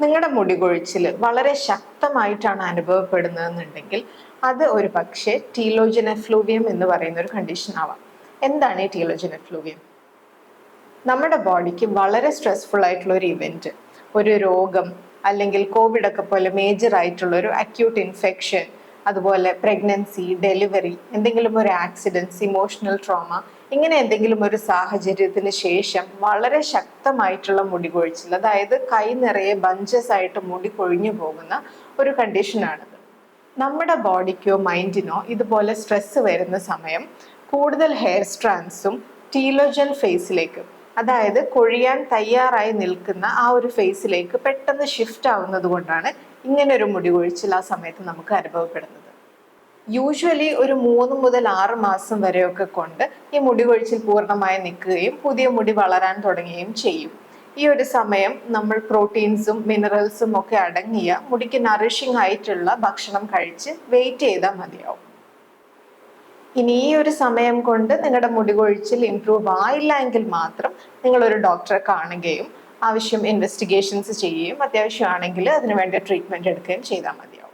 നിങ്ങളുടെ മുടി കൊഴിച്ചിൽ വളരെ ശക്തമായിട്ടാണ് അനുഭവപ്പെടുന്നതെന്നുണ്ടെങ്കിൽ അത് ഒരു പക്ഷേ ടീലോജൻ എഫ്ലൂവിയം എന്ന് പറയുന്ന ഒരു കണ്ടീഷൻ ആവാം. എന്താണ് ഈ ടീലോജൻ ഫ്ലൂവിയം നമ്മുടെ ബോഡിക്ക് വളരെ സ്ട്രെസ്ഫുൾ ആയിട്ടുള്ള ഒരു ഇവന്റ് ഒരു രോഗം അല്ലെങ്കിൽ കോവിഡ് ഒക്കെ പോലെ മേജർ ആയിട്ടുള്ള ഒരു അക്യൂട്ട് ഇൻഫെക്ഷൻ അതുപോലെ പ്രഗ്നൻസി ഡെലിവറി എന്തെങ്കിലും ഒരു ആക്സിഡൻസ് ഇമോഷണൽ ട്രോമ ഇങ്ങനെ എന്തെങ്കിലും ഒരു സാഹചര്യത്തിന് ശേഷം വളരെ ശക്തമായിട്ടുള്ള മുടി കൊഴിച്ചിൽ അതായത് കൈ നിറയെ ബഞ്ചസ് ആയിട്ട് മുടി കൊഴിഞ്ഞു പോകുന്ന ഒരു കണ്ടീഷനാണിത് നമ്മുടെ ബോഡിക്കോ മൈൻഡിനോ ഇതുപോലെ സ്ട്രെസ് വരുന്ന സമയം കൂടുതൽ ഹെയർ സ്ട്രാൻസും ടീലോജൻ ഫേസിലേക്കും അതായത് കൊഴിയാൻ തയ്യാറായി നിൽക്കുന്ന ആ ഒരു ഫേസിലേക്ക് പെട്ടെന്ന് ഷിഫ്റ്റ് ആവുന്നത് കൊണ്ടാണ് ഇങ്ങനെ ഒരു മുടി കൊഴിച്ചിൽ ആ സമയത്ത് നമുക്ക് അനുഭവപ്പെടുന്നത്. യൂഷ്വലി ഒരു മൂന്ന് മുതൽ ആറ് മാസം വരെയൊക്കെ കൊണ്ട് ഈ മുടി കൊഴിച്ചിൽ പൂർണമായി നിൽക്കുകയും പുതിയ മുടി വളരാൻ തുടങ്ങുകയും ചെയ്യും. ഈ ഒരു സമയം നമ്മൾ പ്രോട്ടീൻസും മിനറൽസും ഒക്കെ അടങ്ങിയ മുടിക്ക് നറിഷിംഗ് ആയിട്ടുള്ള ഭക്ഷണം കഴിച്ച് വെയിറ്റ് ചെയ്താൽ മതിയാവും. ഇനി ഈ ഒരു സമയം കൊണ്ട് നിങ്ങളുടെ മുടി കൊഴിച്ചിൽ ഇംപ്രൂവ് ആയില്ല എങ്കിൽ മാത്രം നിങ്ങൾ ഒരു ഡോക്ടറെ കാണുകയും ആവശ്യം ഇൻവെസ്റ്റിഗേഷൻസ് ചെയ്യുകയും അത്യാവശ്യമാണെങ്കിൽ അതിനുവേണ്ട ട്രീറ്റ്മെന്റ് എടുക്കുകയും ചെയ്താൽ മതിയാവും.